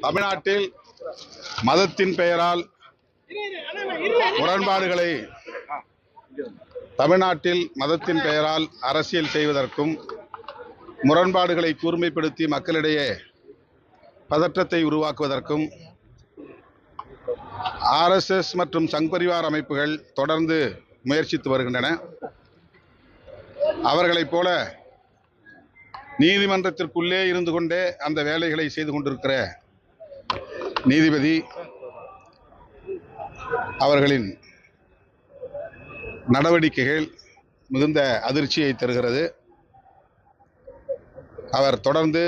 தமிழ்நாட்டில் மதத்தின் பெயரால் முரண்பாடுகளை தமிழ்நாட்டில் மதத்தின் பெயரால் அரசியல் செய்வதற்கும் முரண்பாடுகளை கூர்மைப்படுத்தி மக்களிடையே பதற்றத்தை உருவாக்குவதற்கும் ஆர்எஸ்எஸ் மற்றும் சங்பரிவார் அமைப்புகள் தொடர்ந்து முயற்சித்து வருகின்றன. அவர்களைப் போல நீதிமன்றத்திற்குள்ளே இருந்து கொண்டே அந்த வேலைகளை செய்து கொண்டிருக்கிற நீதிபதி அவர்களின் நடவடிக்கைகள் மிகுந்த அதிர்ச்சியை தருகிறது. அவர் தொடர்ந்து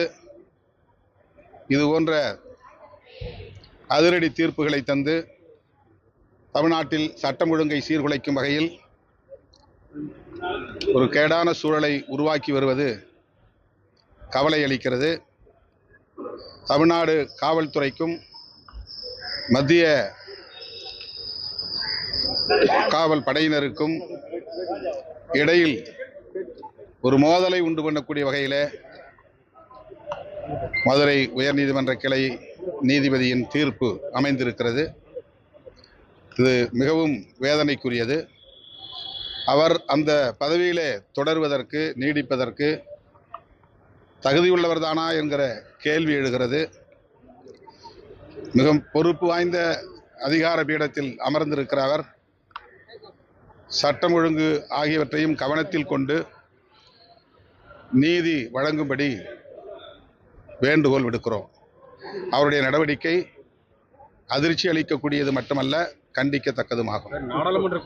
இது போன்ற அதிரடி தீர்ப்புகளை தந்து தமிழ்நாட்டில் சட்டம் ஒழுங்கை சீர்குலைக்கும் வகையில் ஒரு கேடான சூழலை உருவாக்கி வருவது கவலை அளிக்கிறது. தமிழ்நாடு காவல்துறைக்கும் மத்திய காவல் படையினருக்கும் இடையில் ஒரு மோதலை உண்டு பண்ணக்கூடிய வகையில் மதுரை உயர்நீதிமன்ற கிளை நீதிபதியின் தீர்ப்பு அமைந்திருக்கிறது. இது மிகவும் வேதனைக்குரியது. அவர் அந்த பதவியிலே தொடர்வதற்கு நீடிப்பதற்கு தகுதியுள்ளவர்தானா என்கிற கேள்வி எழுகிறது. மிக பொறுப்பு வாய்ந்த அதிகார பீடத்தில் அமர்ந்திருக்கிற அவர் சட்டம் ஒழுங்கு ஆகியவற்றையும் கவனத்தில் கொண்டு நீதி வழங்கும்படி வேண்டுகோள் விடுக்கிறோம். அவருடைய நடவடிக்கை அதிர்ச்சி அளிக்கக்கூடியது மட்டுமல்ல கண்டிக்கத்தக்கதுமாகும். நாடாளுமன்ற